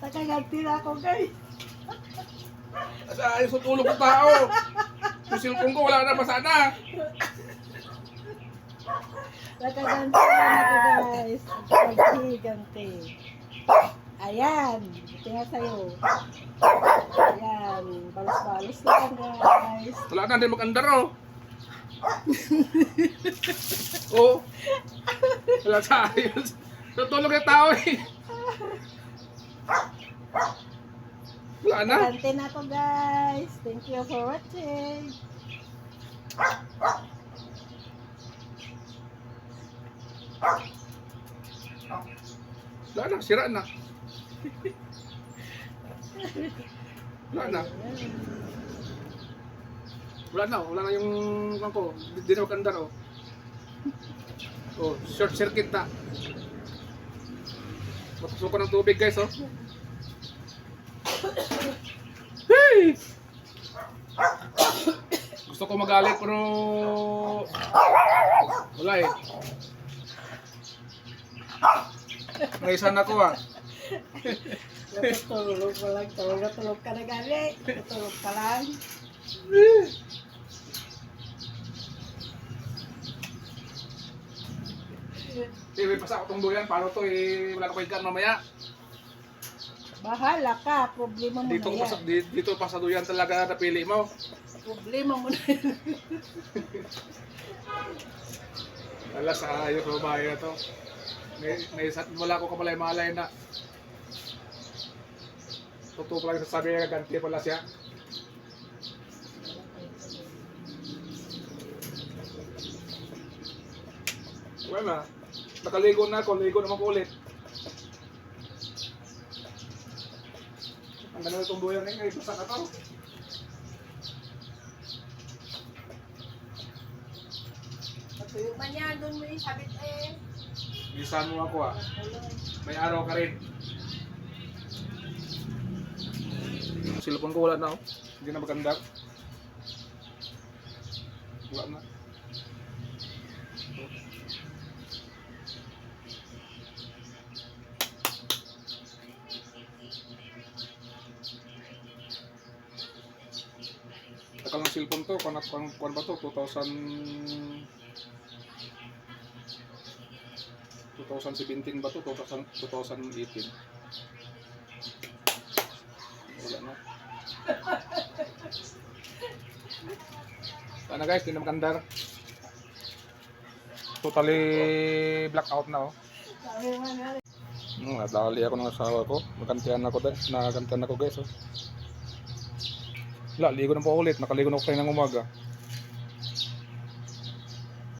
Nakaganti na ako guys. Sa ayos ang tulog ng tao. Yung cellphone ko, wala na masana. Nakaganti na ako guys. Ganti, ganti. Ayan. Nga sa'yo. Ayan. Balos-balos lang guys. Wala na, hindi mag-andar oh. oh. Wala sa ayos. Tutulog yung tao eh. Wala na. Ganti na ako guys. Thank you for watching. Wala na, sira na. Wala na. Wala na, wala na yung kan ko. Di di na mag-andar oh. Short circuit na. Ko ng tubig guys oh. Hey! Gusto ko magalit pero wala eh. Naisan ako ah. Lang. Tulog na tulog ka na gali. Natulog ka lang. Eh, may pasa ko tong duyan. Paano to eh, wala na ko ikan mamaya. Bahala ka. Problema mo Dito, na pa sa, yan. di- dito pa sa duyan talaga napili mo. Problema mo na yan. Wala sa ayos babae na to. May, may isat wala ko kamalay malay na. Totoo pala yung sasabi niya, ganti pala siya. Wala na. Nakaligo na ako, ligo naman ko ulit. Ang ganda itong buyan ngayon, ay basa ka to. Matuyo man yan. Doon mo yung sabit eh. Bilisan mo ako ah. May araw ka rin. Cellphone ko wala na oh. Hindi na maganda. Wala na. Takal ng cellphone to, kung kung kung ba to, 2000 2017 ba to? 2000, 2018. Wala na. Sana guys, hindi na magandar. Totally blackout na oh. Hmm, nadali ako ng asawa ko. Magantihan ako, guys. nakagantihan ako guys oh. Wala, ligo na po ulit. Nakaligo na ako kayo ng umaga.